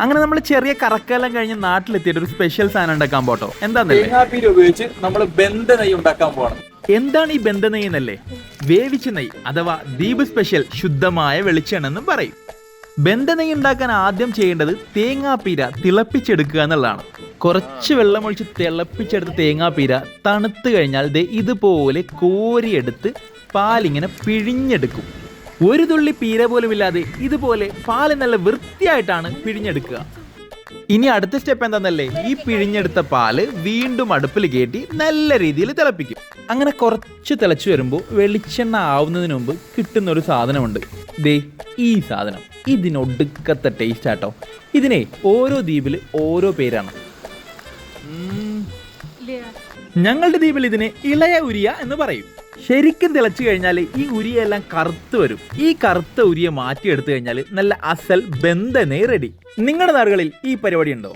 അങ്ങനെ നമ്മൾ ചെറിയ കറക്കെല്ലാം കഴിഞ്ഞ് നാട്ടിലെത്തിയിട്ട് ഒരു സ്പെഷ്യൽ സാധനം ഉണ്ടാക്കാൻ പോട്ടോ. എന്താന്നല്ലേ? തേങ്ങാപ്പീര് ഉപയോഗിച്ച് നമ്മൾ ബന്ധ നെയ്യ് ഉണ്ടാക്കാൻ പോകണം എന്താണ് ഈ ബന്ധ നെയ്യ് എന്നല്ലേ വേവിച്ച നെയ്യ് അഥവാ ദ്വീപ് സ്പെഷ്യൽ ശുദ്ധമായ വെളിച്ചെണ്ണ എന്നും പറയും. ബന്ധ നെയ്യ് ഉണ്ടാക്കാൻ ആദ്യം ചെയ്യേണ്ടത് തേങ്ങാപ്പീര തിളപ്പിച്ചെടുക്കുക എന്നുള്ളതാണ്. കുറച്ച് വെള്ളമൊഴിച്ച് തിളപ്പിച്ചെടുത്ത തേങ്ങാപ്പീര തണുത്തു കഴിഞ്ഞാൽ ദേ ഇതുപോലെ കോരിയെടുത്ത് പാലിങ്ങനെ പിഴിഞ്ഞെടുക്കും. ഒരു തുള്ളി പീര പോലും ഇല്ലാതെ ഇതുപോലെ പാൽ നല്ല വൃത്തിയായിട്ടാണ് പിഴിഞ്ഞെടുക്കുക. ഇനി അടുത്ത സ്റ്റെപ്പ് എന്താണെന്നല്ലേ ഈ പിഴിഞ്ഞെടുത്ത പാൽ വീണ്ടും അടുപ്പിൽ കയറ്റി നല്ല രീതിയിൽ തിളപ്പിക്കും. അങ്ങനെ കുറച്ച് തിളച്ചു വരുമ്പോൾ വെളിച്ചെണ്ണ ആവുന്നതിന് മുമ്പ് കിട്ടുന്ന ഒരു സാധനമുണ്ട്. ദേ ഈ സാധനം. ഇതിനൊടുക്കത്തെ ടേസ്റ്റ് ആട്ടോ. ഇതിനെ ഓരോ ദ്വീപിൽ ഓരോ പേരാണ്. ഞങ്ങളുടെ ദ്വീപിൽ ഇതിനെ ഇളയ ഉരിയ എന്ന് പറയും. ശരിക്കും തിളച്ചു കഴിഞ്ഞാൽ ഈ ഉരിയെല്ലാം കറുത്ത് വരും. ഈ കറുത്ത ഉരിയെ മാറ്റിയെടുത്തു കഴിഞ്ഞാൽ നല്ല അസൽ ബന്ധനേ റെഡി നിങ്ങളുടെ നാടുകളിൽ ഈ പരിപാടി ഉണ്ടോ?